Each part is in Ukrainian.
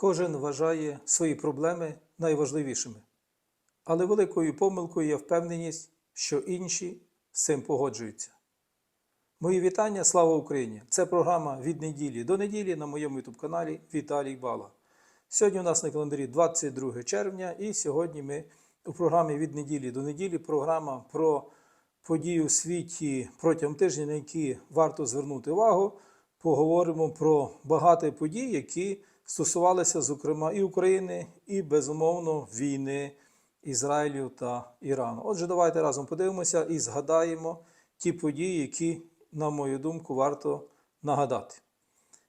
Кожен вважає свої проблеми найважливішими. Але великою помилкою є впевненість, що інші з цим погоджуються. Мої вітання, слава Україні! Це програма від неділі до неділі на моєму youtube каналі Віталій Бала. Сьогодні у нас на календарі 22 червня, і сьогодні ми у програмі від неділі до неділі програма про події у світі протягом тижня, на які варто звернути увагу. Поговоримо про багато подій, які стосувалися, зокрема, і України, і безумовно війни Ізраїлю та Ірану. Отже, давайте разом подивимося і згадаємо ті події, які, на мою думку, варто нагадати.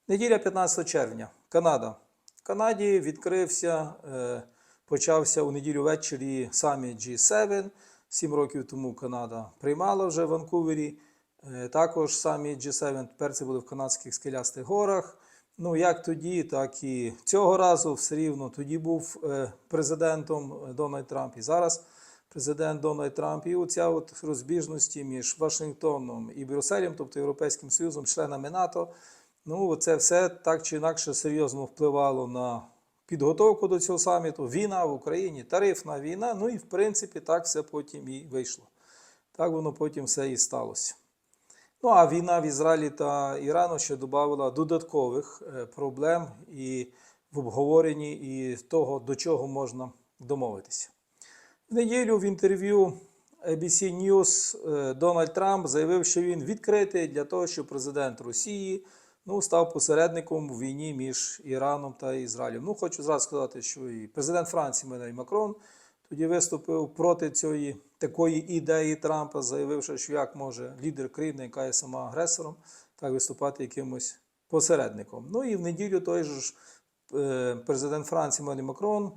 Неділя 15 червня. Канада. В Канаді відкрився, е, почався у неділю ввечері саміт G7. Сім років тому Канада приймала вже в Ванкувері. Е, Також саміт G7 тепер це були в канадських скелястих горах. Ну, як тоді, так і цього разу все рівно. Тоді був е, президентом Дональд Трамп і зараз президент Дональд Трамп. І оця от розбіжності між Вашингтоном і Брюсселем, тобто Європейським Союзом, членами НАТО. Ну, це все так чи інакше серйозно впливало на підготовку до цього саміту. Війна в Україні, тарифна війна. Ну і в принципі так все потім і вийшло. Так воно потім все і сталося. Ну а війна в Ізраїлі та Ірану ще додавала додаткових е, проблем і в обговоренні і того, до чого можна домовитися. В неділю в інтерв'ю ABC News е, Дональд Трамп заявив, що він відкритий для того, щоб президент Росії ну, став посередником у війні між Іраном та Ізраїлем. Ну, хочу зразу сказати, що і президент Франції Менель Макрон тоді виступив проти цієї такої ідеї Трампа, заявивши, що як може лідер країни, яка є сама агресором, так виступати якимось посередником. Ну і в неділю той ж е, президент Франції Менель Макрон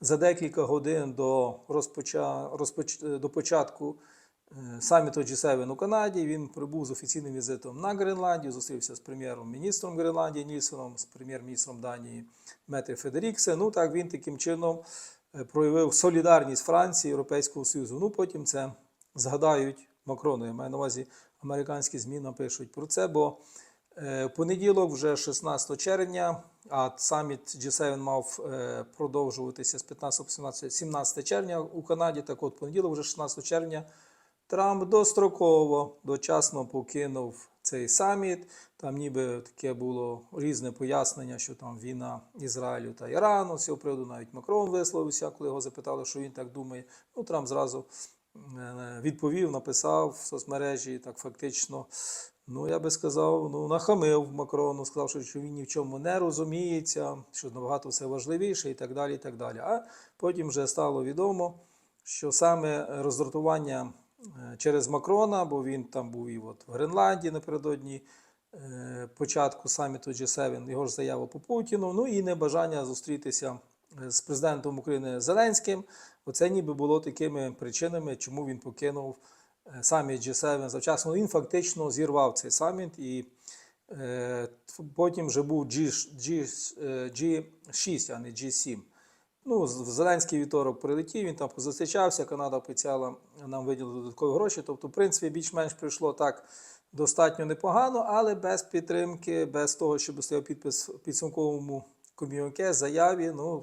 за декілька годин до, розпоча, розпоч, до початку е, саміту G7 у Канаді він прибув з офіційним візитом на Гренландію, зустрівся з прем'єром-міністром Гренландії Нільсоном, з прем'єр-міністром Данії Мети Федеріксе. Ну так він таким чином е, проявив солідарність Франції, Європейського Союзу. Ну потім це згадають Макрону. Я маю на увазі американські ЗМІ напишуть про це, бо е, в понеділок, вже 16 червня, а саміт G7 мав е, продовжуватися з 15 по 17 17 червня у Канаді. Так от понеділок, вже 16 червня, Трамп достроково, дочасно покинув цей саміт. Там ніби таке було різне пояснення, що там війна Ізраїлю та Ірану. З цього приводу навіть Макрон висловився, коли його запитали, що він так думає. Ну, Трамп зразу е, відповів, написав в соцмережі, так фактично. Ну, я би сказав, ну, нахамив Макрону, сказав, що- він ні в чому не розуміється, що набагато все важливіше і так далі. і так далі. А потім вже стало відомо, що саме роздратування через Макрона, бо він там був і от в Гренландії напередодні е, початку саміту G7, його ж заява по Путіну, ну і небажання зустрітися е, з президентом України Зеленським. Оце ніби було такими причинами, чому він покинув е, саміт G7 завчасно. Він фактично зірвав цей саміт і е, потім вже був G, G, е, G6, а не G7. Ну, Зеленський вівторок прилетів, він там позустрічався, Канада обіцяла нам виділити додаткові гроші. Тобто, в принципі, більш-менш прийшло так достатньо непогано, але без підтримки, без того, щоб стояв підпис в підсумковому ком'юніке, заяві, ну,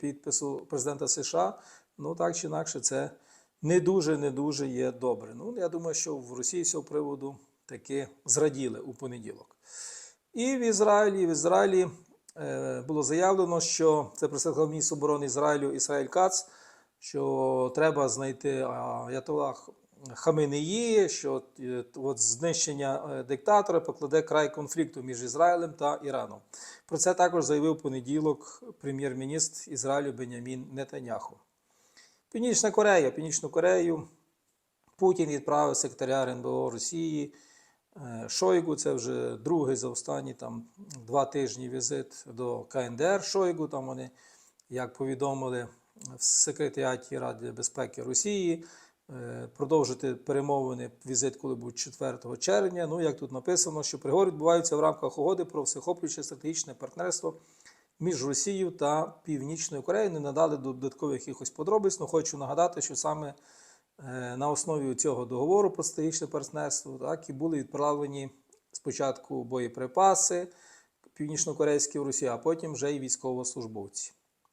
підпису президента США, ну так чи інакше, це не дуже, не дуже є добре. Ну, я думаю, що в Росії з цього приводу таки зраділи у понеділок. І в Ізраїлі, в Ізраїлі було заявлено, що це представник міністр оборони Ізраїлю Ісраїль Кац, що треба знайти Аятолах Хаменеї, що е, от знищення е, диктатора покладе край конфлікту між Ізраїлем та Іраном. Про це також заявив понеділок прем'єр-міністр Ізраїлю Бенямін Нетаняху. Північна Корея, Північну Корею Путін відправив секретаря РНБО Росії е, Шойгу. Це вже другий за останні там два тижні візит до КНДР Шойгу. Там вони, як повідомили в секретаріаті Ради безпеки Росії, е, продовжити перемовини. Візит, коли будуть 4 червня. Ну, як тут написано, що переговори відбуваються в рамках угоди про всехоплююче стратегічне партнерство між Росією та Північною Кореєю. Не надали додаткових якихось подробиць. але хочу нагадати, що саме е, на основі цього договору про стратегічне партнерство так, і були відправлені спочатку боєприпаси, північнокорейські в Росії, а потім вже й військовослужбовці.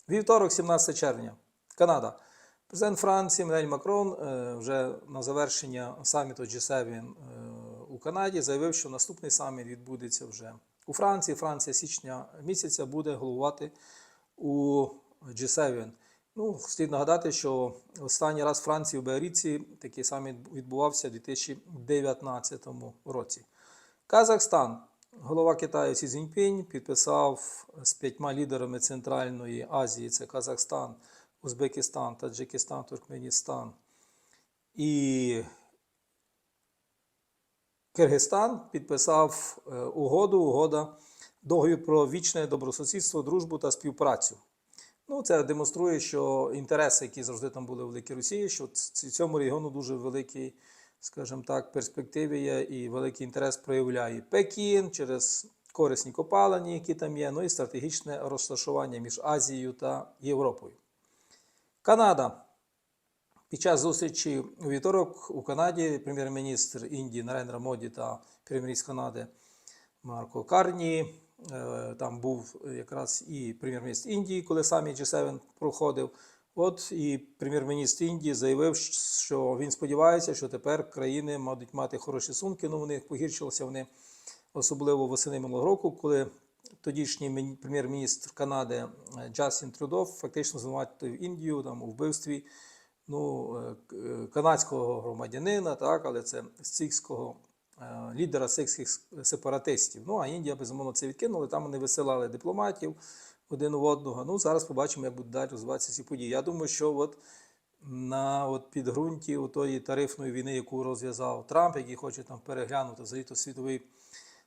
Вівторок, 17 червня, Канада. Президент Франції Менель Макрон е, вже на завершення саміту G7 е, у Канаді заявив, що наступний саміт відбудеться вже у Франції. Франція січня місяця буде головувати у G7. Ну, слід нагадати, що останній раз Франції в Беаріці такий саміт відбувався у 2019 році. Казахстан. Голова Китаю Сі Цзіньпінь підписав з п'ятьма лідерами Центральної Азії: це Казахстан, Узбекистан, Таджикистан, Туркменістан і Киргизстан підписав е, угоду, угода договір про вічне добросусідство, дружбу та співпрацю. Ну, це демонструє, що інтереси, які завжди там були в Великій Росії, що цьому регіону дуже великий, скажімо так, перспективи є і великий інтерес проявляє Пекін через корисні копалини, які там є, ну і стратегічне розташування між Азією та Європою. Канада. Під час зустрічі у вівторок у Канаді прем'єр-міністр Індії Нарендра Моді та прем'єр-міністр Канади Марко Карні. Е, Там був якраз і прем'єр-міністр Індії, коли саміт G7 проходив. От і прем'єр-міністр Індії заявив, що він сподівається, що тепер країни мають мати хороші сумки. Ну, вони погіршилися вони особливо восени минулого року, коли тодішній прем'єр-міністр Канади е, Джастін Трюдо фактично звинуватив Індію там у вбивстві ну, е, канадського громадянина, так, але це сикського е, лідера сикських сепаратистів. Ну, а Індія, безумовно, це відкинули. Там вони висилали дипломатів один в одного. Ну, зараз побачимо, як будуть далі розвиватися ці події. Я думаю, що от на от підґрунті тої тарифної війни, яку розв'язав Трамп, який хоче там переглянути взагалі то світовий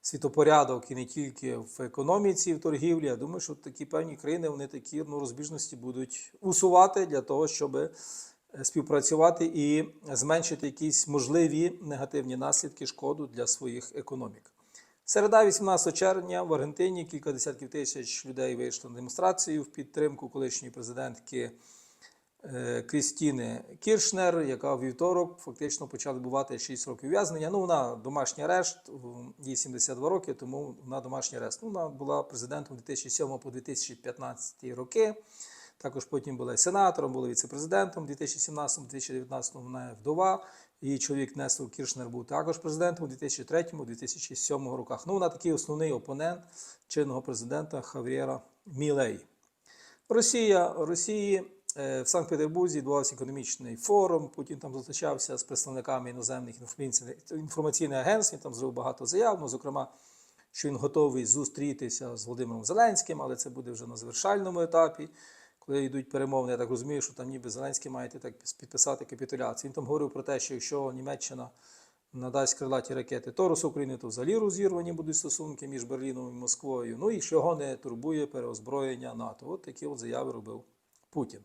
світопорядок і не тільки в економіці, в торгівлі. Я думаю, що такі певні країни вони такі ну, розбіжності будуть усувати для того, щоб е, співпрацювати і зменшити якісь можливі негативні наслідки шкоду для своїх економік. Середа, 18 червня, в Аргентині кілька десятків тисяч людей вийшло на демонстрацію в підтримку колишньої президентки е, Крістіни Кіршнер, яка в вівторок фактично почала відбувати 6 років ув'язнення. Ну, вона домашній арешт, їй 72 роки, тому вона домашній арешт. Ну, вона була президентом 2007 по 2015 роки. Також потім була сенатором, була віце-президентом 2017-2019 вона вдова. Її чоловік Нестор Кіршнер був також президентом у 2003-2007 роках. Ну, вона такий основний опонент чинного президента Хав'єра Мілей. Росія, Росії е, в Санкт-Петербурзі відбувався економічний форум. Путін там зустрічався з представниками іноземних інформаційних- агентств. Там зробив багато заяв. Ну, зокрема, що він готовий зустрітися з Володимиром Зеленським, але це буде вже на завершальному етапі. Коли йдуть перемовини, я так розумію, що там ніби Зеленський має так підписати капітуляцію. Він там говорив про те, що якщо Німеччина надасть крилаті ракети Торус України, то взагалі розірвані будуть стосунки між Берліном і Москвою. Ну і що його не турбує переозброєння НАТО. От такі от заяви робив Путін.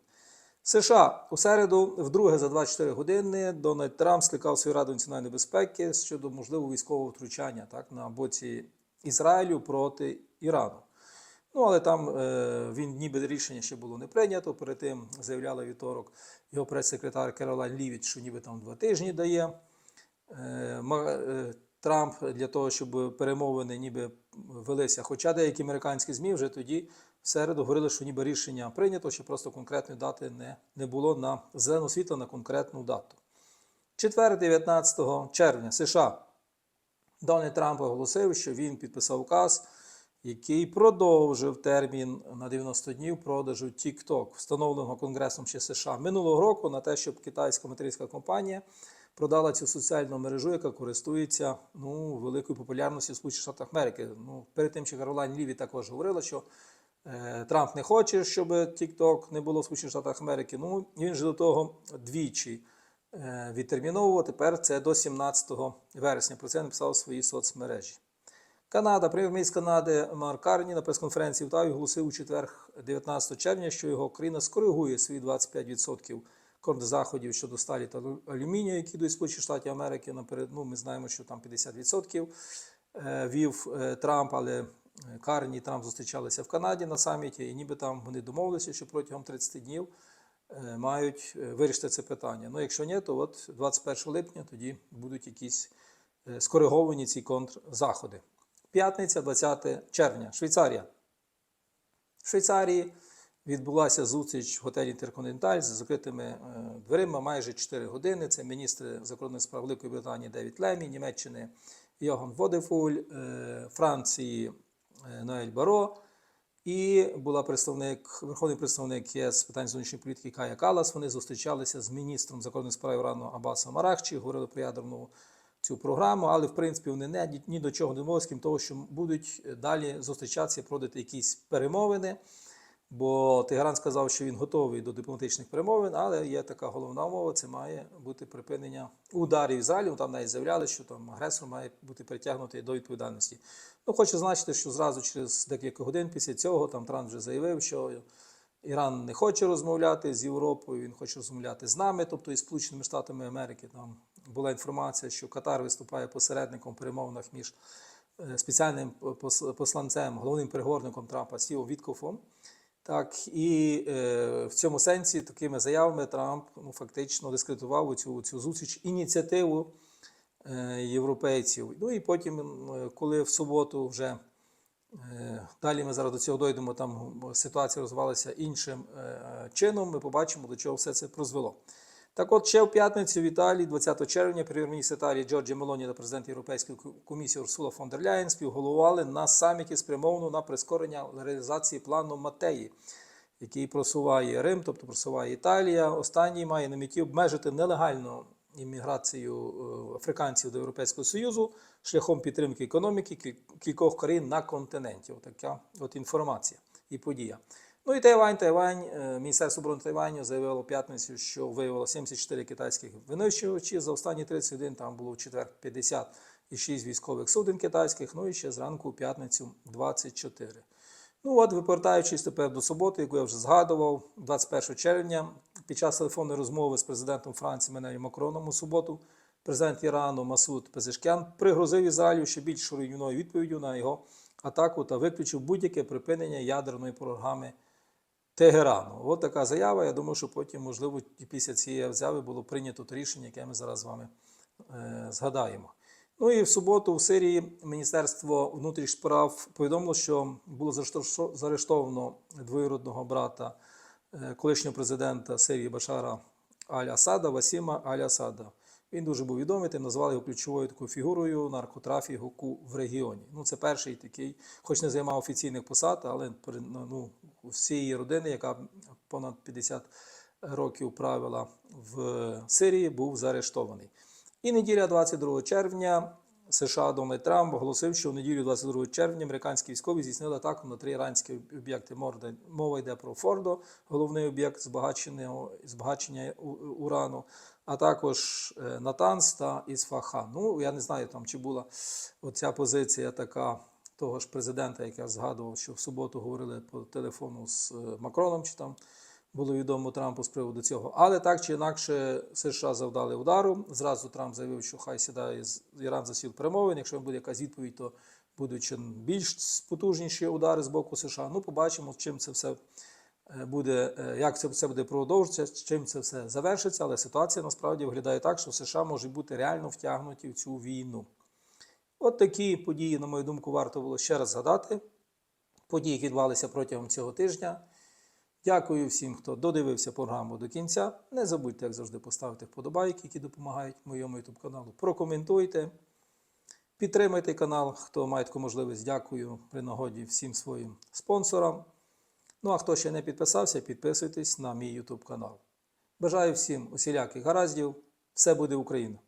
США у середу, вдруге за 24 години, Дональд Трамп скликав свою раду національної безпеки щодо можливого військового втручання так, на боці Ізраїлю проти Ірану. Ну, але там е, він ніби рішення ще було не прийнято. Перед тим заявляла вівторок його прес-секретар Керолайн Лівіт, що ніби там два тижні дає. Е, е, Трамп для того, щоб перемовини ніби велися. Хоча деякі американські ЗМІ вже тоді в середу говорили, що ніби рішення прийнято, що просто конкретної дати не, не було на зелену світло на конкретну дату. Четвер, 19 червня, США. Дональд Трамп оголосив, що він підписав указ, який продовжив термін на 90 днів продажу TikTok, встановленого Конгресом ще США минулого року на те, щоб китайська материнська компанія продала цю соціальну мережу, яка користується ну, великою популярністю в Сполучених Штатах Америки. Ну, перед тим, що Каролайн Ліві також говорила, що е, Трамп не хоче, щоб TikTok не було в Сполучених Штатах Америки. Ну, він же до того двічі е, відтерміновував. Тепер це до 17 вересня. Про це написав у своїй соцмережі. Канада, прем'єр-міністр Канади Марк Карні на прес-конференції в Таві оголосив у четвер, 19 червня, що його країна скоригує свої 25% контрзаходів щодо сталі та алюмінію, які з Сполучених Штатів Америки. Наперед, ну, ми знаємо, що там 50% е, вів е, Трамп, але е, Карні і Трамп зустрічалися в Канаді на саміті, і ніби там вони домовилися, що протягом 30 днів мають вирішити це питання. Ну, якщо ні, то от 21 липня тоді будуть якісь скориговані ці контрзаходи. П'ятниця, 20 червня, Швейцарія. В Швейцарії відбулася зустріч в готелі Інтерконтиненталь з закритими е, дверима майже 4 години. Це міністри закордонних справ Великої Британії Девід Лемі, Німеччини Йоган Водефуль, е, Франції е, Ноель Баро. І була представник, верховний представник ЄС з питань зовнішньої політики Кая Калас. Вони зустрічалися з міністром закордонних справ Ірану Абасом Арахчі, говорили про ядерну цю програму, але в принципі вони не ні, до чого не домовились, крім того, що будуть далі зустрічатися, проводити якісь перемовини. Бо Тегеран сказав, що він готовий до дипломатичних перемовин, але є така головна умова: це має бути припинення ударів Ізраїлю. Там навіть заявляли, що там агресор має бути притягнутий до відповідальності. Ну, хочу зазначити, що зразу через декілька годин після цього там Трамп вже заявив, що Іран не хоче розмовляти з Європою, він хоче розмовляти з нами, тобто із Сполученими Штатами Америки. Там була інформація, що Катар виступає посередником в перемовинах між е, спеціальним посланцем, головним переговорником Трампа Стівом Віткофом. Так, і е, в цьому сенсі такими заявами Трамп ну, фактично дискредитував цю, цю зустріч ініціативу е, європейців. Ну і потім, коли в суботу вже е, далі ми зараз до цього дойдемо, там ситуація розвивалася іншим е, чином, ми побачимо, до чого все це призвело. Так от ще в п'ятницю в Італії, 20 червня, прем'єр-міністр Італії Джорджі Мелоні та президент Європейської комісії Урсула фон дер Ляєн співголовували на саміті спрямовано на прискорення реалізації плану Матеї, який просуває Рим, тобто просуває Італія. Останній має на меті обмежити нелегальну імміграцію е, африканців до Європейського Союзу шляхом підтримки економіки кількох країн на континенті. Така от інформація і подія. Ну і Тайвань, Тайвань, е, Міністерство оборони Тайваню заявило п'ятницю, що виявило 74 китайських винищувачі. За останні 30 годин там було в четвер 56 військових суден китайських, ну і ще зранку у п'ятницю 24. Ну от, випортаючись тепер до суботи, яку я вже згадував, 21 червня, під час телефонної розмови з президентом Франції Менелі Макроном у суботу, президент Ірану Масуд Пезешкян пригрозив Ізраїлю ще більш руйнівною відповіддю на його атаку та виключив будь-яке припинення ядерної програми Тегерану. От така заява. Я думаю, що потім, можливо, після цієї заяви було прийнято рішення, яке ми зараз з вами е, згадаємо. Ну і в суботу в Сирії Міністерство внутрішніх справ повідомило, що було заарештовано двоюродного брата е, колишнього президента Сирії Башара Аль-Асада Васіма Аль-Асада. Він дуже був відомий, тим назвали його ключовою такою фігурою наркотрафіку в регіоні. Ну, це перший такий, хоч не займав офіційних посад, але при- ну, всієї родини, яка понад 50 років правила в Сирії, був заарештований. І неділя 22 червня США Дональд Трамп оголосив, що в неділю 22 червня американські військові здійснили атаку на три іранські об'єкти. Морда- Мова йде про Фордо, головний об'єкт збагачення урану, а також е, Натанс та Ісфахан. Ну, я не знаю, там, чи була оця позиція така того ж президента, як я згадував, що в суботу говорили по телефону з е, Макроном, чи там було відомо Трампу з приводу цього. Але так чи інакше США завдали удару. Зразу Трамп заявив, що хай сідає Іран за сіл перемовин. Якщо буде якась відповідь, то будуть більш потужніші удари з боку США. Ну, побачимо, чим це все буде, е, як це все буде продовжуватися, чим це все завершиться. Але ситуація насправді виглядає так, що США можуть бути реально втягнуті в цю війну. От такі події, на мою думку, варто було ще раз згадати. Події, які відбувалися протягом цього тижня. Дякую всім, хто додивився програму до кінця. Не забудьте, як завжди, поставити вподобайки, які допомагають моєму YouTube каналу. Прокоментуйте, підтримайте канал, хто має таку можливість. Дякую при нагоді всім своїм спонсорам. Ну а хто ще не підписався, підписуйтесь на мій YouTube канал. Бажаю всім усіляких гараздів. Все буде Україна!